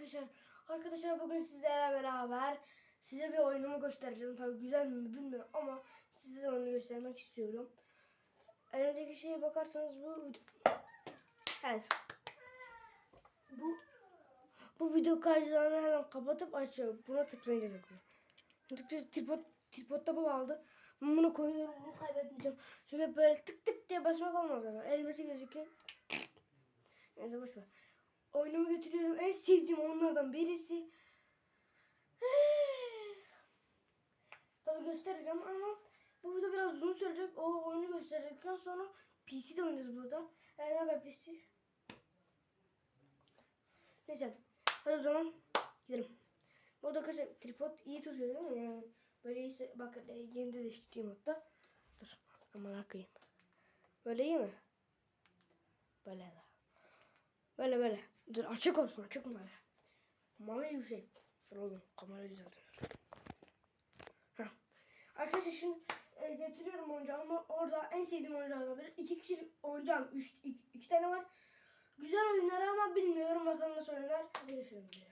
arkadaşlar. Arkadaşlar bugün sizlerle beraber size bir oyunumu göstereceğim. Tabii güzel mi bilmiyorum ama size de onu göstermek istiyorum. En önceki şeye bakarsanız bu Evet. Bu bu video kaydını hemen kapatıp açıyorum. Buna tıklayınca takılıyor. Tıklayınca tripod, tripodda bu aldı. Bunu koyuyorum. Bunu kaybetmeyeceğim. Çünkü böyle tık tık diye basmak olmaz. Elbise gözüküyor. Neyse boş ver. Oyunumu götürüyorum. En sevdiğim onlardan birisi. Tabii göstereceğim ama bu video biraz uzun sürecek. O oyunu gösterdikten sonra PC'de oynayacağız burada. Yani ne haber PC? Neyse. Hadi o zaman gidelim. Bu da kaç tripod iyi tutuyor değil mi? Yani böyle iyiyse bak e, yeni de değiştireyim hatta. Dur aman akıyım. Böyle iyi mi? Böyle de. Böyle böyle. Dur açık olsun açık mı? Mavi bir şey. Dur oğlum kamerayı düzeltiyorum. Arkadaşlar şimdi e, getiriyorum oyuncağımı. Orada en sevdiğim oyuncağlardan biri. İki kişilik oyuncağım. Üç, iki, iki tane var. Güzel oyunlar ama bilmiyorum bakalım nasıl oyunlar. Hadi geçelim buraya.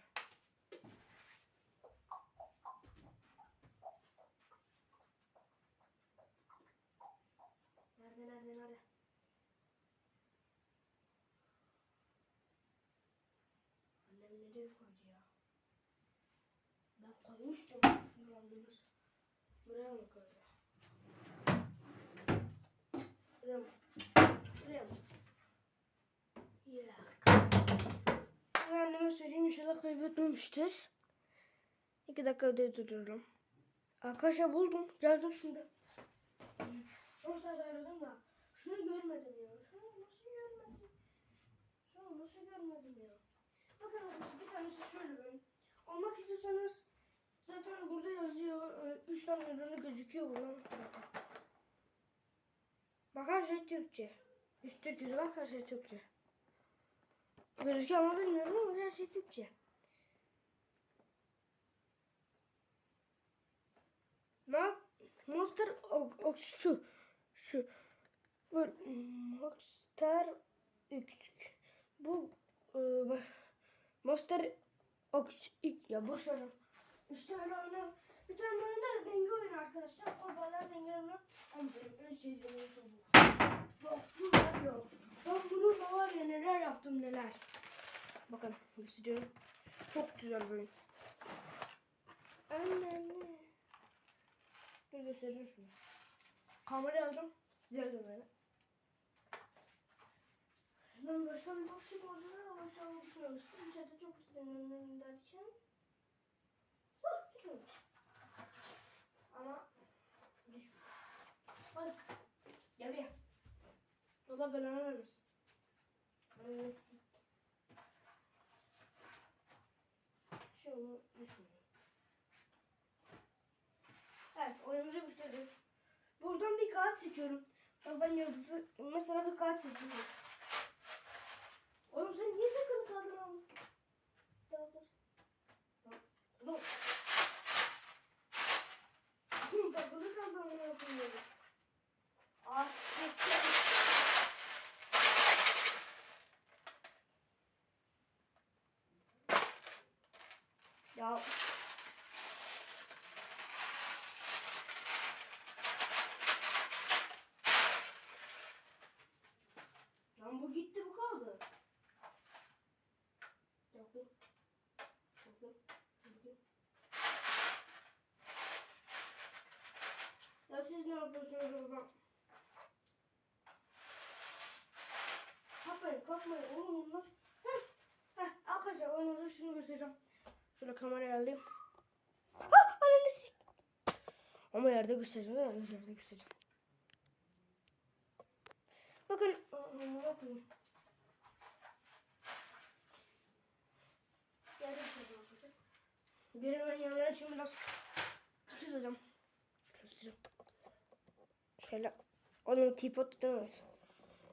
Nerede nerede nerede? Nereye koydu ya? Ben koymuştum. Yandınız. Buraya mı koydu? Buraya mı? Buraya mı? Yok. Ben anneme söyleyeyim inşallah kaybetmemiştir. İki dakika ödev tutuyorum. Arkadaşlar buldum. Geldim şimdi. Son saat ayrıldım da. Şunu görmedim ya. Şunu nasıl görmedim? Şunu nasıl görmedim ya? Bakın arkadaşlar bir tanesi şöyle benim. Almak istiyorsanız zaten burada yazıyor. e, Üç tane ürünü gözüküyor buradan. Bakın. Bak her şey Türkçe. Üst Türk yüzü bak her şey Türkçe. Gözüküyor ama bilmiyorum ama her şey Türkçe. Ne? Monster o, o, şu şu bu Monster X bu e, bu- Monster X ya boş ver. İşte öyle oynar. Bir tane oyunda da denge oyunu arkadaşlar. Kurbanlar denge oyunu. Ama benim en sevdiğim oyun. Bak bunlar yok. Ben bununla var ya neler yaptım neler. Bakın gösteriyorum. Çok güzel bir oyun. Anne anne. Dur göstereceğim şimdi. Kamerayı alacağım. Güzel de böyle. Ben başka bir boşluk olduğunu şu an düşünmemiştim. Dışarıda çok istemiyorum derken. Hah düşmemiş. Ama düşmüş. Hadi. Gel buraya. Allah belanı vermesin. Vermesin. Şunu düşmüyor. Evet oyunumuzu göstereceğim. Buradan bir kağıt seçiyorum. Ben yıldızı mesela bir kağıt seçiyorum. Oğlum sen niye takılı kaldın abi? Dur dur. Dur. Dur. takılı kaldın onu yapıyorum. Ah geçti. Ya Lan bu gitti bu kaldı. Bakın. Bakın. Bakın. Ya siz ne yapıyorsunuz orada? Kalkmayın oğlum bunlar. Heh. Heh, arkadaşlar oyunumuzu şunu göstereceğim. Şöyle kamerayı alayım. Ah ananı sik. Ama yerde göstereceğim. ha, Yerde göstereceğim. Bakın. Bakın. Yerde göstereceğim. Bir hemen yanlara için biraz tutacağım. Tutacağım. Şöyle. Onun tripod demeyiz.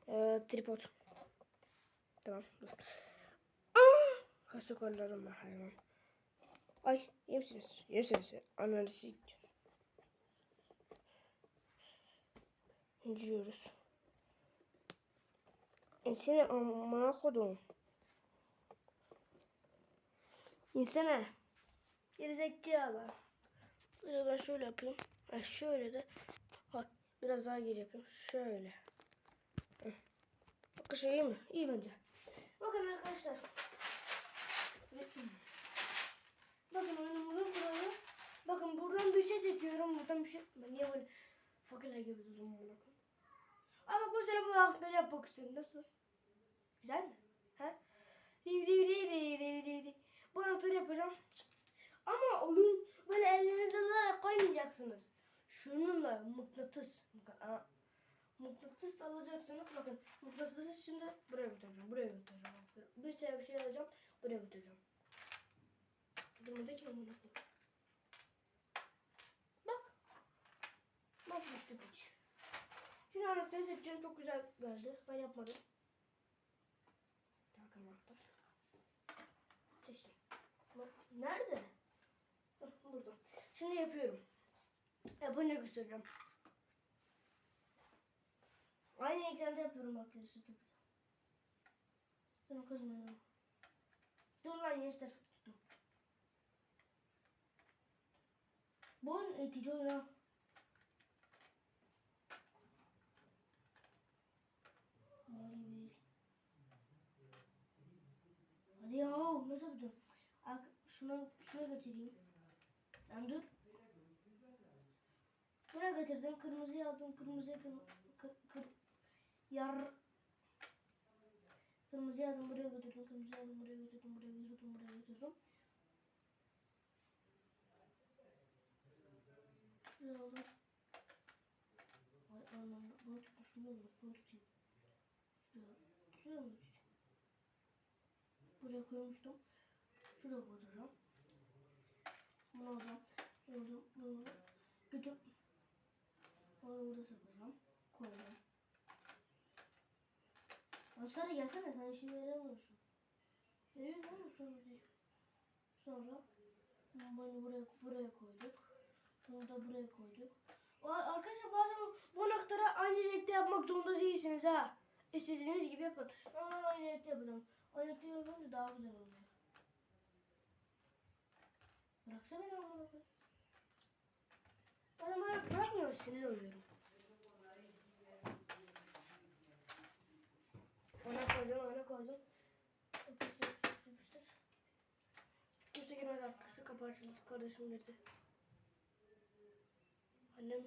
Ee, tripod. Tamam. Dur. Kaçta kollarım var hayvan. Ay? İyi misiniz? Analizi İnciliyoruz. E seni amına kodum. İnsene. Gerizekalı. Biraz ben şöyle yapayım. Ha, şöyle de. Ha, biraz daha geri yapayım. Şöyle. Şey iyi mi? İyi bence. Bakın arkadaşlar. Bakın oyunumuzun kuralı. Bakın buradan bir şey seçiyorum. Buradan bir şey. Ben niye böyle fakirler gibi durdum bunu? Ama bak mesela bu harfleri yapmak istiyorum. Nasıl? Güzel mi? He? Ri ri ri ri ri ri ri. Bu harfleri yapacağım. Ama oyun böyle ellerinize alarak koymayacaksınız. Şununla mıknatıs. Aa, Mıknatıs alacaksınız. Bakın mıknatısı şimdi buraya götüreceğim. Buraya götüreceğim. Bir tane bir şey alacağım. Buraya götüreceğim. Durmadı ki amına. Bak. Bak düştü piç. Şimdi anahtarı seçeceğim. Çok güzel geldi. Ben yapmadım. Tak anahtar. Seçtim. Bak, Nerede? Burada. Şimdi yapıyorum. Yapınca göstereceğim. Aynı ekranda yapıyorum arkadaşlar tabii. Sonra kızmıyorum. Dur lan yanlış tarafı tuttum. Bu oyun eğitici oyun ha. Hadi ya nasıl yapacağım? Ak şuna şuna getireyim. Lan dur. Buraya getirdim. Kırmızıyı aldım. Kırmızıya kır, kır, kır, yar Kırmızıyı aldım buraya götürdüm. Kırmızıyı aldım buraya götürdüm. Buraya götürdüm. Buraya götürdüm. Şuraya aldım. Ay anam bunu tutmuşum olur bunu tutayım. Şuraya, şuraya mı tutayım? Buraya koymuştum. Şuraya koyacağım. Bunu alacağım. Bunu alacağım. Bunu alacağım. Götür. Onu burada saklayacağım. Koyacağım. Aşağıya gelsene sen işine yaramıyorsun. Görüyor musun sonra değil. Sonra bunu buraya buraya koyduk. Bunu da buraya koyduk. Arkadaşlar bazen bu noktaları aynı renkte yapmak zorunda değilsiniz ha. İstediğiniz gibi yapın. Ama ben aynı renkte yapacağım. Aynı renkte yapınca daha güzel oluyor. Bıraksana. Ben ama bırakmıyor sinir oluyorum. Ona koydum, ona koydum. Yapıştır, yapıştır, yapıştır. Kimse girmedi arkadaşlar. Kapı açıldı. Kardeşim girdi. Annem,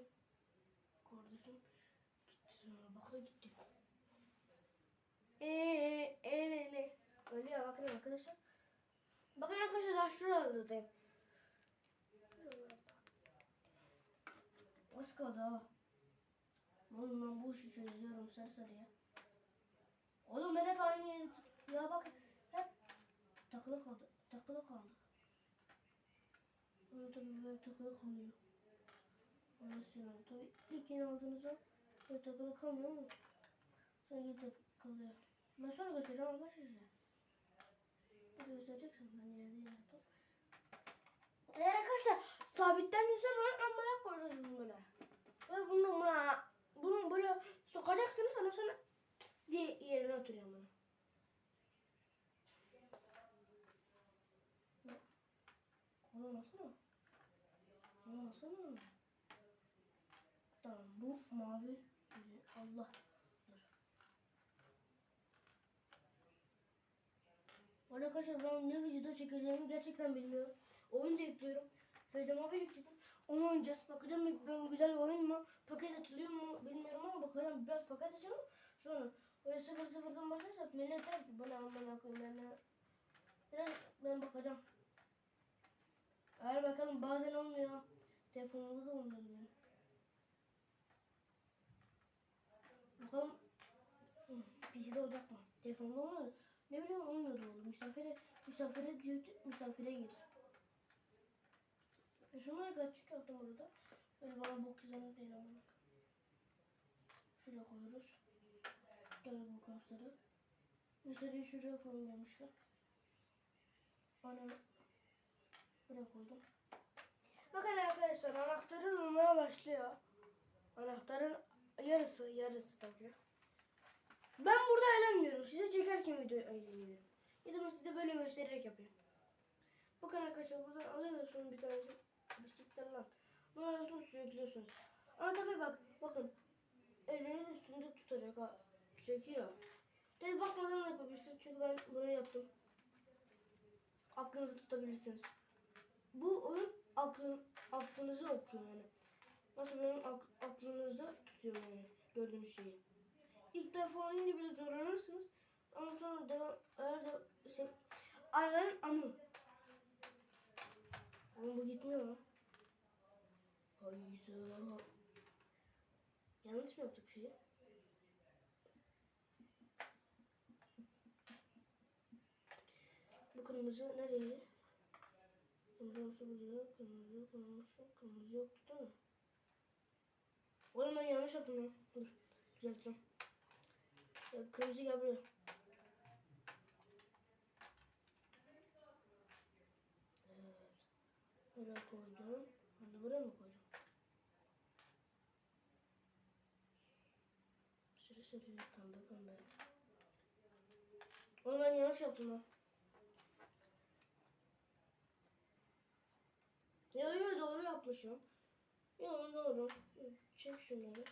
kardeşim gitti sonra. Bak da gitti. Eee, eee, ne? Öyle ya bakın arkadaşlar. Bakın arkadaşlar daha şuralardayım. Şuralarda. Az kaldı ha. Oğlum ben bu işi çözüyorum sarı sarı ya. Oğlum ben hep aynı yeri tut. Ya bak hep takılı kaldı. Takılı kaldı. Tabii böyle takılı kalıyor. Orası tabii ilk yeni aldığınızda böyle takılı kalmıyor mu? Sonra geri takılıyor. Ben sonra göstereceğim arkadaşlar size. Hadi göstereceksem ben yerde yarattım. Eğer arkadaşlar sabitlenirse bana amına koyacağız bunu böyle. Böyle bunu buna bunu böyle sokacaksınız ondan sonra diye yerine oturuyorum bunu. Oğlum alsana. Tamam bu mavi. Allah. Arkadaşlar ben ne video çekeceğimi gerçekten bilmiyorum. Oyun da yüklüyorum. Fedema bir yükledim. Onu oynayacağız. Bakacağım ben güzel bir oyun mu? Paket atılıyor mu bilmiyorum ama bakalım biraz paket açalım. Sonra böyle sıfır sıfırdan başlarsak millet der ki bana aman koyayım ben Biraz ben bakacağım. Eğer bakalım bazen olmuyor. Telefonumda da olmuyor. Bakalım PC'de olacak mı? Telefonda olmuyor. Ne bileyim olmuyordu oğlum. Misafire, misafire diyor misafire gir. E şunu da açık yaptım burada. Böyle bana bok yüzüne değil ama. Şuraya koyuyoruz. Böyle bu konusları. Mesela şuraya koyuyormuşlar. Ana buraya koydum. Bakın arkadaşlar anahtarın olmaya başlıyor. Anahtarın yarısı yarısı tabii. Ben burada eğlenmiyorum. Size çekerken video eğleniyorum. Ya da size böyle göstererek yapıyorum. Bakın arkadaşlar buradan alıyorsunuz bir tane bisiklet lan. Bunu alıyorsunuz sürüklüyorsunuz. Ama tabii bak bakın eliniz üstünde tutacak ha. Çekiyor. Tabii bakmadan da yapabilirsiniz çünkü ben bunu yaptım. Aklınızı tutabilirsiniz. Bu oyun aklın, aklınızı okuyor yani. Nasıl benim ak- aklınızda tutuyor yani gördüğünüz şeyi. İlk defa oynayınca biraz zorlanırsınız. Ama sonra devam eğer de şey, aranın anı. Ama bu gitmiyor mu? Hayır. Yanlış mı yaptık şeyi? Bu kırmızı nereydi? Kırmızı buraya, kırmızı, kırmızı, kırmızı yoktu değil mi? Oğlum ben yanlış yaptım ya. Dur, düzelteceğim. Ya, kırmızı gel buraya. Evet. Buraya koydum. De buraya mı koyacağım? Sürü sürü pembe pembe. Oğlum ben yanlış yaptım lan. Yo doğru yapmışım. Yo doğru. Çek şunları.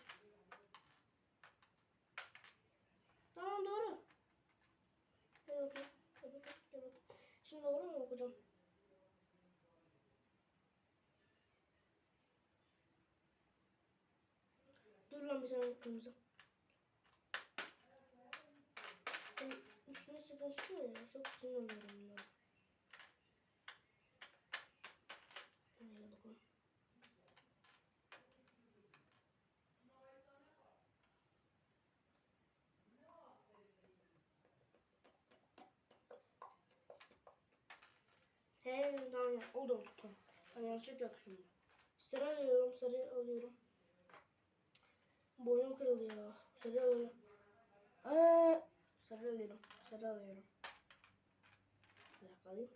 Tamam doğru. Gel bakayım. Gel bakayım. Şimdi doğru mu okuyacağım? Dur lan bir tane kırmızı. Üstüne sıkışıyor ya. Çok sinir oluyorum bunlara. Gel bakalım. He tamam ya. Oldu tamam. Ben yanlışlıkla yapmışım. Sarı alıyorum, sarı alıyorum. Boynum kırıldı ya. Sarı alıyorum. Aa, sarı alıyorum, sarı alıyorum. Bir dakika alayım.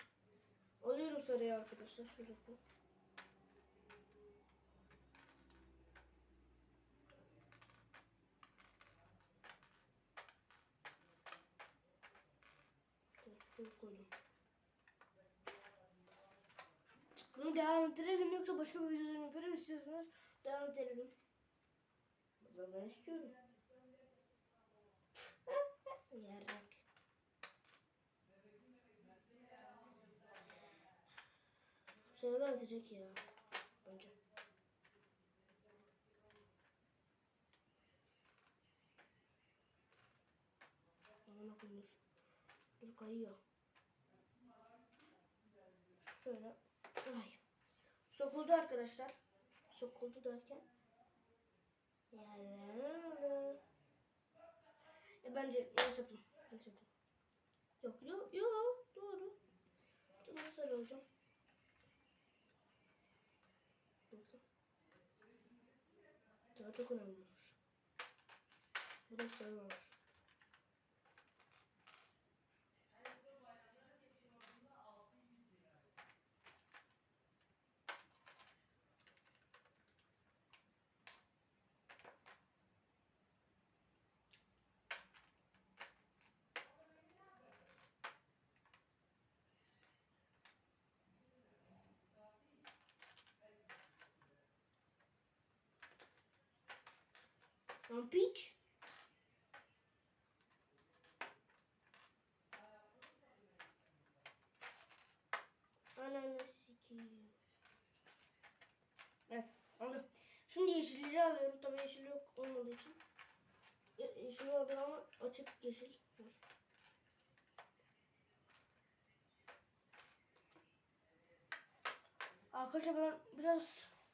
Alıyorum sarıyı arkadaşlar. Şurada bu. Dur, şuraya koydum. Bunu devam ettirelim yoksa başka bir videoda yaparım istiyorsanız devam ettirelim. O zaman ben istiyorum. Yarrak. Bu sırada bitecek ya. Bence. Aman akım dur. Dur kayıyor. Şöyle. Ay. Sokuldu arkadaşlar. Sokuldu derken. Yani. E bence yanlış yaptım. Yanlış yaptım. Yok yok yok. Doğru. Bunu sarı alacağım. Yoksa. Daha çok önemliymiş. Bu da sarı olmuş. Lan piç. Ananı sikeyim. Evet oldu. Şimdi yeşilleri alıyorum. Tabii yeşil yok olmadığı için. Ye- Yeşil oldu ama açık yeşil. Arkadaşlar ben biraz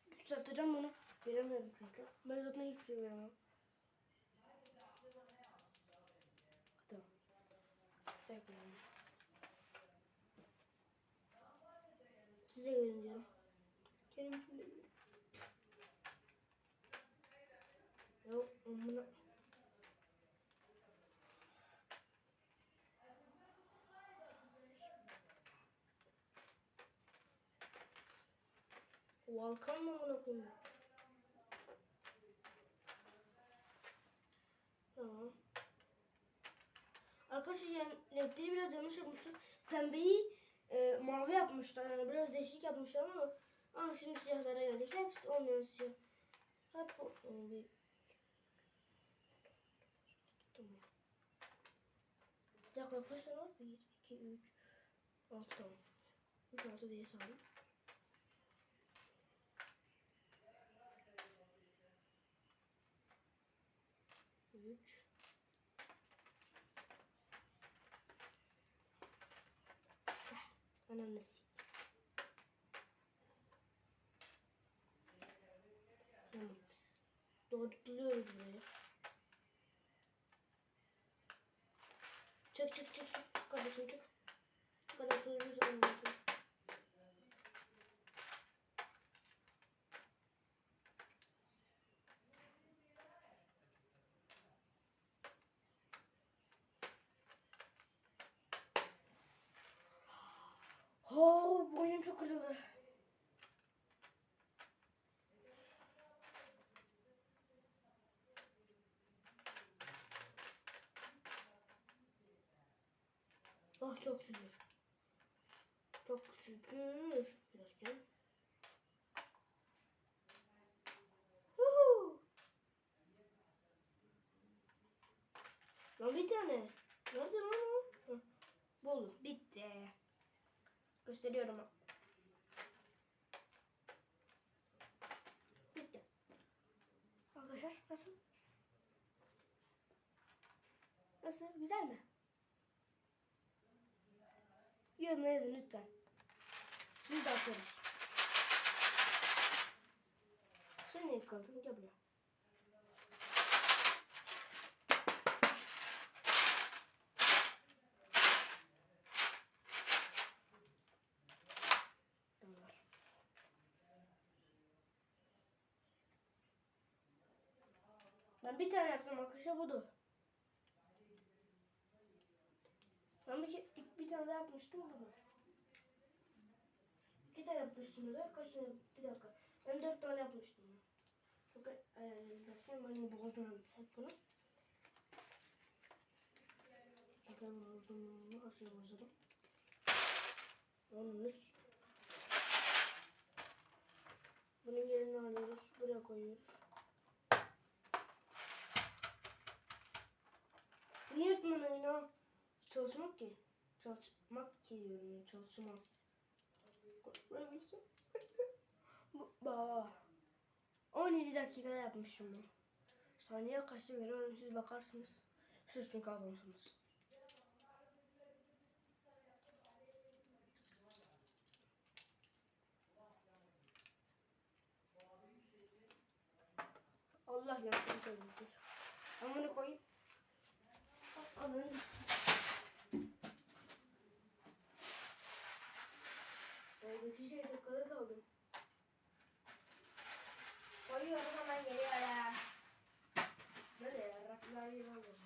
yükselteceğim bunu. Göremiyorum çünkü. Ben zaten hiçbir şey. Tamam. Tekrar. Size görün diyorum. Kendim şimdi. Yok bunu. Volkan mı amına koyayım? Tamam. Arkadaşlar yani renkleri biraz yanlış yapmıştım. Pembeyi e, mavi yapmışlar yani biraz değişik yapmışlar ama Aa şimdi siyahlara geldik. Hepsi olmayan siyah. Hep o- o bir Tamam. Bir dakika kaç tane var? 1, 2, 3, 6 tamam. 3, 6 diye sayalım. Üç. Ananı Tamam. Doğrultuyoruz. Çık çık çık çık. Çık kardeşim çık. Çık kardeşim çık. Oh, boynum çok kırıldı. Oh çok şükür. Çok şükür. Derken. Huhu. Lan bir tane. Nerede lan o? Buldum. Bitti. Gösteriyorum. Bitti. Arkadaşlar nasıl? Nasıl? Güzel mi? Yorumlara yazın lütfen. Şimdi de atıyoruz. Sen ne kaldın? Gel buraya. Ben bir tane yaptım arkadaşlar budur. Ben bir, tane daha yapmıştım bunu. İki tane yapmıştım da kaç tane bir dakika. Ben dört tane yapmıştım. Çok e, derken ben bozdum hep bunu. Bakın bozdum aşağı bozdum. Üst. Bunun yerini alıyoruz. Buraya koyuyoruz. Niye yırtmadın yine? Çalışmak ki. Çalışmak ki diyorum ya. Çalışmaz. Bu- Baba. 17 dakikada yapmışım bunu. Saniye kaçta göremedim siz bakarsınız. Siz çünkü adamsınız. Allah yapsın. Ben bunu koyayım. Ananı. Aradaki şey takılı kaldım. Koyuyorum hemen geliyor ya. Böyle yarraklar gibi olur.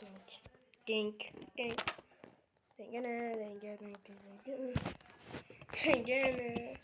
Dink. Dink. Dengene, denge, denge, denge. Dengene.